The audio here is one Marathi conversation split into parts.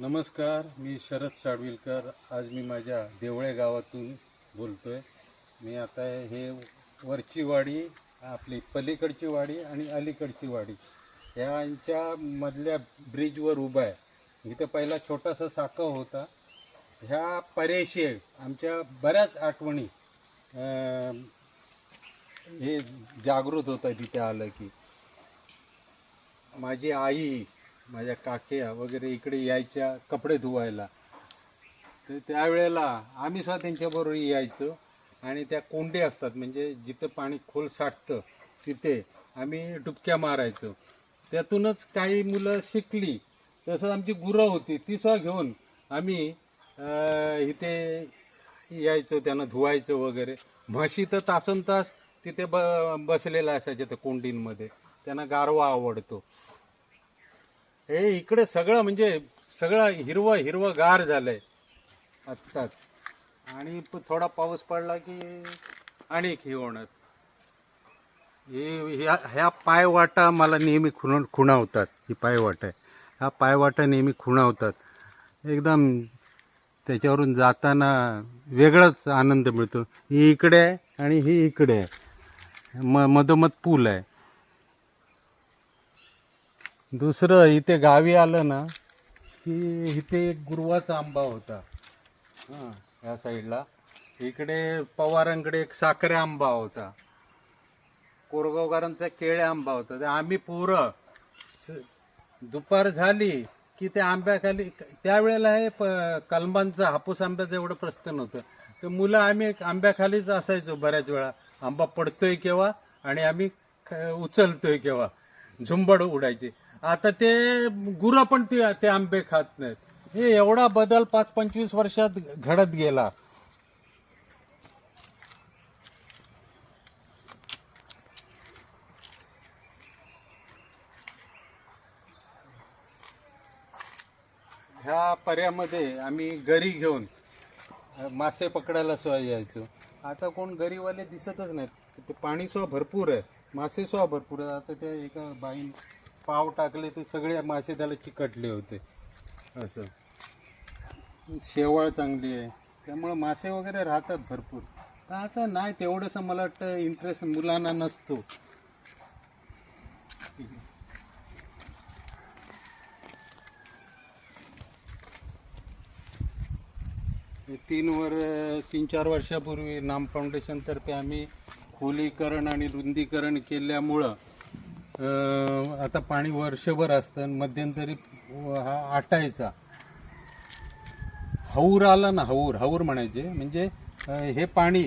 नमस्कार मी शरद साडविलकर. आज मी माझ्या देवळे गावातून बोलतो आहे मी आता हे वरची वाडी आपली पलीकडची वाडी आणि अलीकडची वाडी. यांच्या मधल्या ब्रिजवर उभा आहे. इथं पहिला छोटासा साखा होता. ह्या परेशी आमच्या बऱ्याच आठवणी हे जागृत होतं तिथे आलं की. माझी आई माझ्या काक्या वगैरे इकडे यायच्या कपडे धुवायला. तर त्यावेळेला आम्ही सुद्धा त्यांच्याबरोबर यायचो. आणि त्या कोंडे असतात म्हणजे जिथं पाणी खोल साठतं तिथे आम्ही डुबक्या मारायचो. त्यातूनच काही मुलं शिकली. तसं आमची गुरं होती ती सुद्धा घेऊन आम्ही इथे यायचो त्यांना धुवायचं वगैरे. म्हशी तर तासन तास तिथे ब बसलेल्या असायच्या त्या कोंडींमध्ये. त्यांना गारवा आवडतो. हे इकडे सगळं म्हणजे सगळं हिरवं हिरवं गार झालंय. आत्ताच आणि थोडा पाऊस पडला की आणि हे होणार. हे ह्या ह्या पायवाटा मला नेहमी खुण खुणावतात. ही पायवाट आहे. ह्या पायवाटा नेहमी खुणावतात. एकदम त्याच्यावरून जाताना वेगळाच आनंद मिळतो. ही इकडे आहे आणि ही इकडे आहे. म मधोमध पूल आहे. दुसरं इथे गावी आलं ना की इथे एक गुरुवाचा आंबा होता. हां या साईडला. इकडे पवारांकडे एक साखरे आंबा होता. कोरगावकरांचा केळे आंबा होता. ते आम्ही पोरं. स- दुपार झाली की त्या आंब्याखाली त्यावेळेला हे प- कलमांचं हापूस आंब्याचं एवढं प्रस्थ नव्हतं तर मुलं आम्ही आंब्याखालीच असायचो बऱ्याच वेळा. आंबा पडतोय केव्हा आणि आम्ही ख- उचलतोय केव्हा. झुंबड उडायची. आता ते गुरं पण ते ते आंबे खात नाहीत. हे एवढा बदल पाच पंचवीस वर्षात घडत गेला. ह्या पर्यामध्ये आम्ही गरी घेऊन मासे पकडायला सुद्धा यायचो. आता कोण गरीवाले दिसतच नाहीत. ते पाणी सुद्धा भरपूर आहे. मासे सुद्धा भरपूर आहे आता त्या एका बाईन पाव टाकले तर सगळे मासे त्याला चिकटले होते. असं. शेवाळ चांगली आहे. त्यामुळं मासे वगैरे राहतात भरपूर. पण आता नाही तेवढंसं मला वाटतं इंटरेस्ट मुलांना नसतो. तीन वर तीन चार वर्षापूर्वी नाम फाउंडेशनतर्फे आम्ही खोलीकरण आणि रुंदीकरण केल्यामुळं आता पाणी वर्षभर असतं आणि मध्यंतरी हा आटायचा. हौर आला ना हौर हौर म्हणायचे. म्हणजे हे पाणी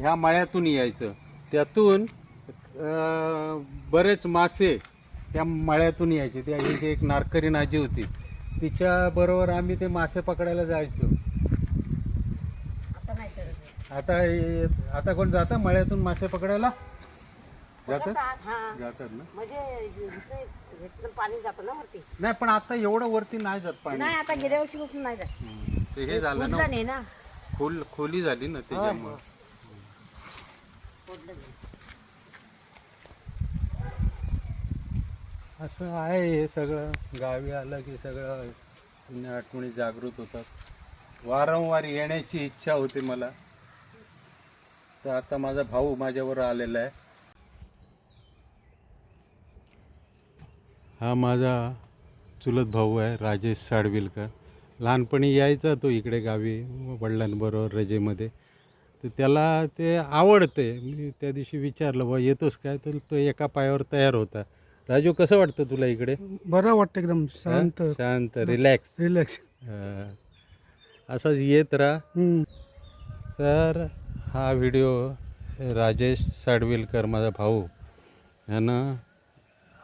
ह्या मळ्यातून यायचं. त्यातून बरेच मासे त्या मळ्यातून यायचे. त्या इथे एक नारकरी नाजी होती. तिच्या बरोबर आम्ही ते मासे पकडायला जायचो. आता आता कोण जातं? मळ्यातून मासे पकडायला? जातात? जातात, हा. जातात ना? म्हणजे इथे इथून पाणी जातं ना वरती. नाही पण आता एवढं वरती नाही जात पाणी. नाही आता गेल्या वर्षी पासून नाही जात. हम्म. ते हे झालं ना खोदलं नाही ना. खोल खोली झाली ना त्याच्यामुळे. नाही. असं आहे हे सगळं. गावी आलं की सगळं जुन्या आठवणी जागृत होतात. वारंवार येण्याची इच्छा होती मला. तर आता माझा भाऊ माझ्यावर आलेला आहे. हा माझा चुलत भाऊ आहे राजेश साडविलकर. लहानपणी यायचा तो इकडे गावी वडिलांबरोबर रजेमध्ये. तर त्याला ते आवडते. मी त्या दिवशी विचारलं बा येतोस काय? तर तो एका पायावर तयार होता. राजू कसं वाटतं तुला इकडे? बरं वाटतं एकदम. शांत? शांत रिलॅक्स रिलॅक्स असंच येत राहा. तर हा व्हिडिओ राजेश साडविलकर माझा भाऊ ह्यानं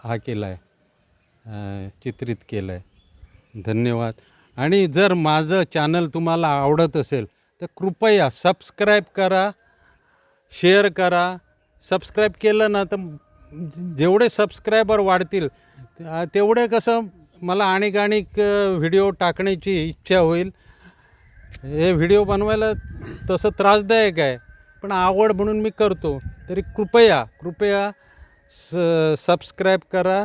हा केला आहे चित्रित केलं आहे धन्यवाद. आणि जर माझं चॅनल तुम्हाला आवडत असेल तर कृपया सबस्क्राईब करा शेअर करा. सबस्क्राईब केलं ना तर जेवढे सबस्क्रायबर वाढतील तेवढे कसं मला आणिक आणिक व्हिडिओ टाकण्याची इच्छा होईल. हे व्हिडिओ बनवायला तसं त्रासदायक आहे पण आवड म्हणून मी करतो. तरी कृपया कृपया स सबस्क्राईब करा.